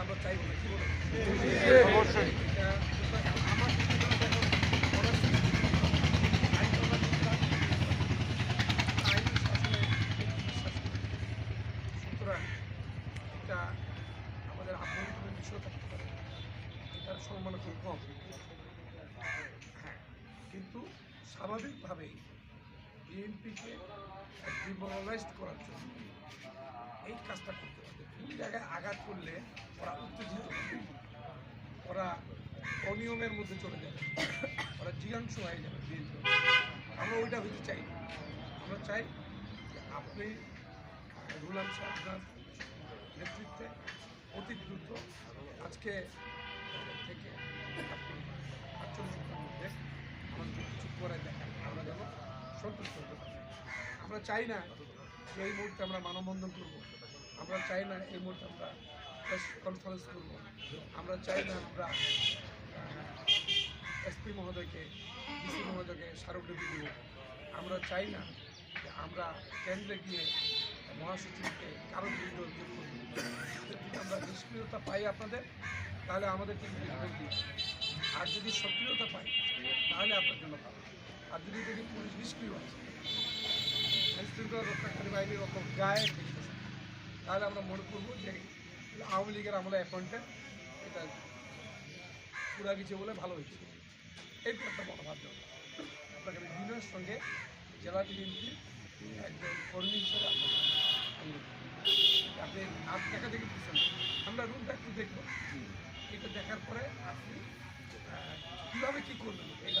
আমরা চাইব না কি বলব অবশ্যই। সুতরাং এটা আমাদের আভ্যন্তরীণ বিষয় থাকতে পারে। এটার সম্মান খুব কম। হ্যাঁ কিন্তু স্বাভাবিকভাবেই বিএনপিকে ডিমোরালাইজড করার জন্য এই কাজটা করতে হবে। কোন জায়গায় আঘাত করলে ওরা উত্তেজিত ওরা অনিয়মের মধ্যে চলে যাবে। ওরা জিজ্ঞাংস হয়ে যাবে আমরা ওইটা হইতে চাই আমরা চাই যে আপনি রুলান সাহেবনার নেতৃত্বে অতি দ্রুত আজকে থেকে আটচল্লিশ ঘণ্টার মধ্যে আমাদের কিছু করে দেখান। আমরা যেন সন্তুষ্ট হতে পারি। আমরা চাই না এই মুহূর্তে আমরা মানববন্ধন করব। আমরা চাই না এই মুহূর্তে আমরা প্রেস কনফারেন্স করব। আমরা চাই না আমরা এসপি মহোদয়কে ডিসি মহোদয়কে স্মারকলিপি দেব। আমরা চাই না যে আমরা কেন্দ্রে গিয়ে মহাসচিবকে কারও বিরুদ্ধে অভিযোগ করব। যদি আমরা নিষ্ক্রিয়তা পাই আপনাদের, তাহলে আমাদের কিন্তু আর যদি সক্রিয়তা পাই, তাহলে আপনার জন্য ভালো। আর যদি যদি পুলিশ নিষ্ক্রিয় আছে আইনশৃঙ্খলা রক্ষাকারী বাহিনীর ওপর গায়ে তাহলে আমরা মনে করব যে আওয়ামী লীগের আমলে অ্যাপয়েন্টেড এটা পুরা গেছে বলে ভালো হয়েছে। এই একটা মনোভাব দেওয়া আপনাকে আমি বিনয়ের সঙ্গে জেলা বিএনপি একজন কর্মী হিসেবে আপনি আট টাকা থেকে দিচ্ছেন আমরা রুমটা একটু দেখব। এটা দেখার পরে আপনি কীভাবে কী করবেন? এটা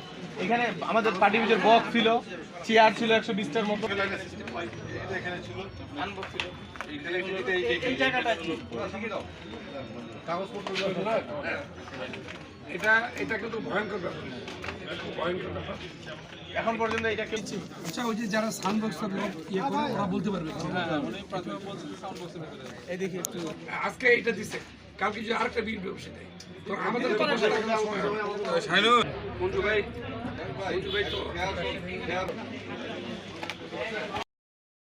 এখানে আমাদের পার্টি পিছের বক্স ছিল চেয়ার ছিল একশো বিশটার মতো। এই জায়গাটা কি? এটা এটা কিন্তু ভয়ঙ্কর ব্যাপার। ভয়ঙ্কর ব্যাপার। এখন পর্যন্ত এটা আচ্ছা ওই যে যারা সাউন্ড ইয়ে করে ওরা বলতে পারবে। এই দেখি একটু আজকে এইটা দিছে। কালকে যদি আরেকটা বিল ব্যবসা দেয় তো আমাদের তো বসে থাকার সময় মঞ্জু ভাই মঞ্জু ভাই তো